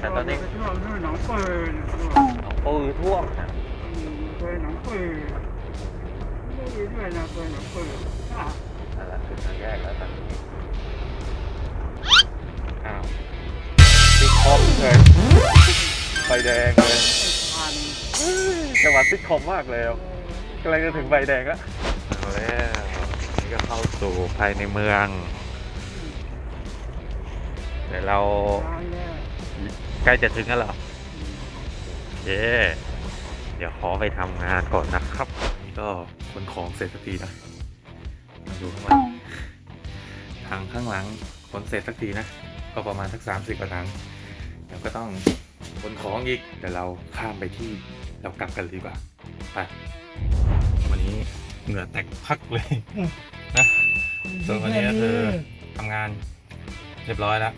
แต่ตอนนี้ช่วงนี้หนองปิดหนองปือท่วมนะเคยหนองปิดไม่ดีด้วยนะเคยหนองปิดอะนั่นแหละคือทางแยกแล้วตอนนี้อ้าวติดคอมเลยไฟแดงเลยจังหวัดติดคอมมากเลยกำลังจะถึงไฟแดงแล้วเอาแล้วนี่ก็เข้าสู่ภายในเมืองเดี๋ยวเรา ใกล้จะถึงแล้วเหรอโอเคเดี๋ยวขอไปทำงานก่อนนะครับ นี่ก็ขนของเสร็จสักทีนะมาดูข้างหลังทางข้างหลังขนเสร็จสักทีนะ ก็ประมาณสักสามสิบกว่าถังเดี๋ยวก็ต้องขนของอีกเดี๋ยวเราข้ามไปที่เรากลับกันดีกว่าไปวันนี้เหงื่อแตกพักเลยนะส่วนวันนี้ก็คือทำงานเรียบร้อยแล้ว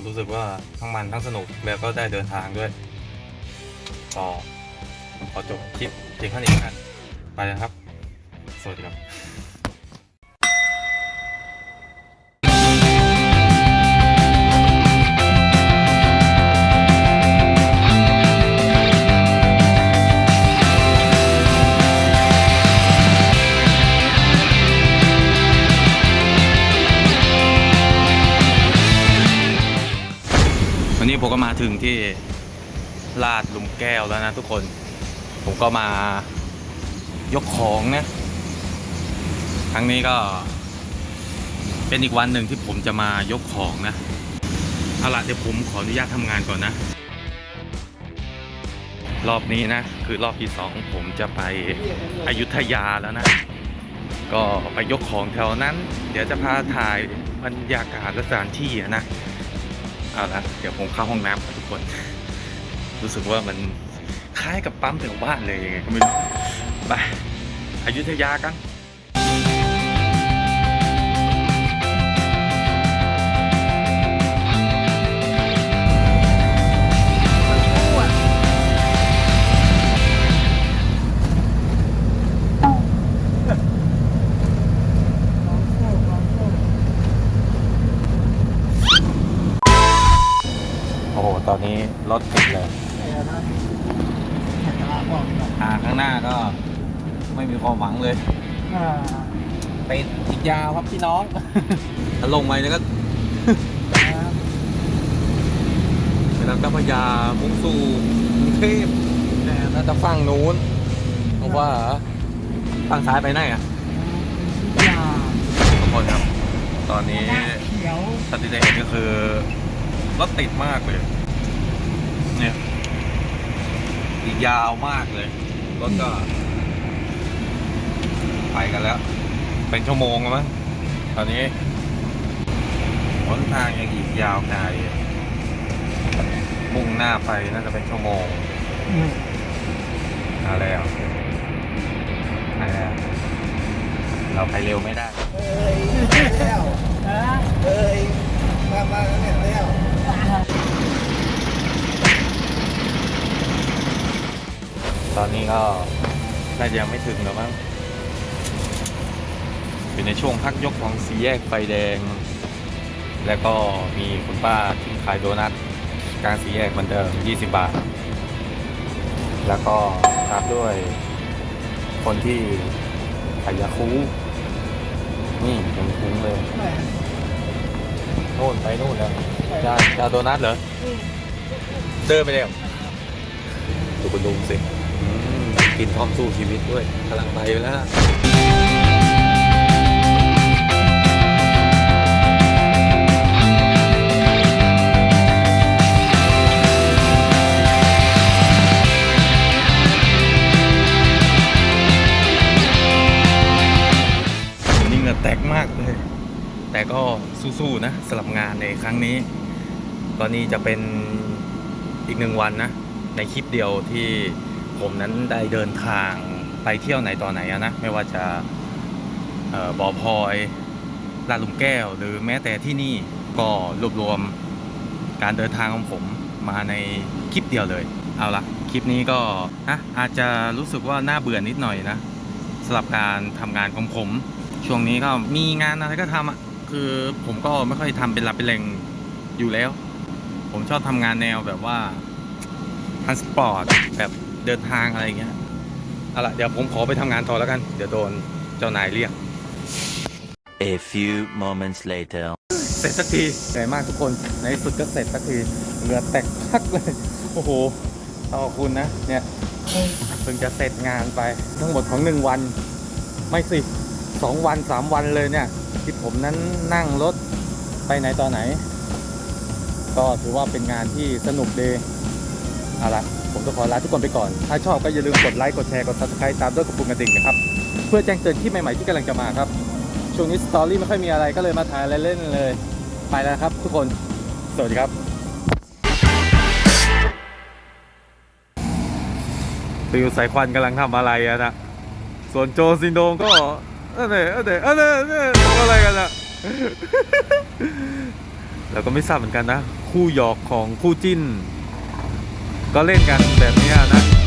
ผมรู้สึกว่าทั้งมันทั้งสนุกแล้วก็ได้เดินทางด้วยขอขอจบคลิปเพียงเท่านี้กันไปแล้วครับ สวัสดีครับ นี้ผมก็มาถึงที่ลาดลุมแก้วแล้วนะทุกคน ผมก็มายกของนะ ครั้งนี้ก็ เป็นอีกวันหนึ่งที่ผมจะมายกของนะเอาละเดี๋ยวผมขออนุญาตทำงานก่อนนะ รอบนี้นะ คือรอบที่สองผมจะไปอยุธยาแล้วนะ ก็ไปยกของแถวนั้น เดี๋ยวจะพาถ่ายบรรยากาศและสถานที่นะ เอาละเดี๋ยวผมเข้าห้องน้ำครับทุกคน รู้สึกว่ามันคล้ายกับปั๊มแถวบ้านเลยยังไงก็ไม่รู้ไปอยุธยากัน ตอนนี้รถติดเลยไอ้นะตาบอกนะทางข้างหน้าก็ไม่มีความหวังเลยอ่าไปอีกยาวครับพี่น้องถ้าลงไปเนี่ยก็ไปลำเจ้าพระยามุ่งสู่กรุงเทพแต่น่าจะฝั่งนู้นเพราะว่าฝั่งซ้ายไปไหนอะยาทุกคนครับ ตอนนี้เขียวสันที่ได้เห็นก็คือรถติดมากเลย เนี่ยอีกยาวมากเลยรถก็ ไปกันแล้ว เป็นชั่วโมงแล้วมั้งตอนนี้หนทางยังอีกยาวไกลมุ่งหน้าไปน่าจะเป็นชั่วโมงอืมเอาแล้วเอาแล้วเราไปเร็วไม่ได้ เอ้ยแล้วอะเอ้ยมามาแล้วเนี่ยแล้ว ตอนนี้ก็น่าจะยังไม่ถึงแล้วมั้งอยู่ในช่วงพักยกของสีแยกไฟแดง แล้วก็มีคุณป้าที่ขายโดนัทกลางสีแยกเหมือนเดิม 20 บาท แล้วก็ตามด้วย คนที่ขายยาคูนี่เป็นคุ้งเลยแหม่โน่นไปโน่นแล้วจะจะโดนัทเหรอ เดินไปแล้วดูคุณลุงสิอืม กินพร้อมสู้ชีวิตด้วยกำลังไปแล้ววันนี้เหงื่อแตกมากเลย แต่ก็สู้ๆนะสำหรับงานในครั้งนี้ ตอนนี้จะเป็นอีกหนึ่งวันนะ ในคลิปเดียวที่ ผมนั้นได้เดินทางไปเที่ยวไหนต่อไหนนะ ไม่ว่าจะออบ่อพลอยลาดหลุมแก้ว หรือแม้แต่ที่นี่ก็รวบรวมการเดินทางของผมมาในคลิปเดียวเลย เอาละคลิปนี้ก็นะอาจจะรู้สึกว่าน่าเบื่อนิดหน่อยนะสำหรับการทำงานของผม ช่วงนี้ก็มีงานอะไรก็ทำอะคือผมก็ไม่ค่อยทำเป็นหลักเป็นแหลงอยู่แล้ว ผมชอบทำงานแนวแบบว่าทันสปอร์ตแบบ เดินทางอะไรอย่างเงี้ยเอาล่ะเดี๋ยวผมขอไปทำงานต่อแล้วกัน เดี๋ยวโดนเจ้านายเรียก A few moments later. เสร็จสักทีเหนื่อยมากทุกคน ในที่สุดก็เสร็จสักทีเหงื่อแตกพักเลย โอ้โหขอบคุณนะ เนี่ยเพิ่งจะเสร็จงานไป ทั้งหมดของหนึ่งวัน ไม่สิสองวันสามวันเลยเนี่ย ที่ผมนั้นนั่งรถไปไหนต่อไหน ก็ถือว่าเป็นงานที่สนุกดีเอาละ ผมต้องขอลาทุกคนไปก่อน ถ้าชอบก็อย่าลืมกดไลค์ กดแชร์ กด subscribe ตามด้วยกดปุ่มกระดิ่งนะครับ เพื่อแจ้งเตือนที่ใหม่ๆที่กำลังจะมาครับ ช่วงนี้สตอรี่ไม่ค่อยมีอะไรก็เลยมาถ่ายอะไรเล่นเลย ไปแล้วครับ ทุกคน สวัสดีครับติวสายควันกำลังทำอะไรอะนะ ส่วนโจซินโดมก็เออเนี่ยเออเนี่ยเออเนี่ยเอเนี่ยทำอะไรกันอะเราก็ไม่ทราบเหมือนกันนะ คู่หยอกของคู่จิ้น ก็เล่นกันแบบนี้นะ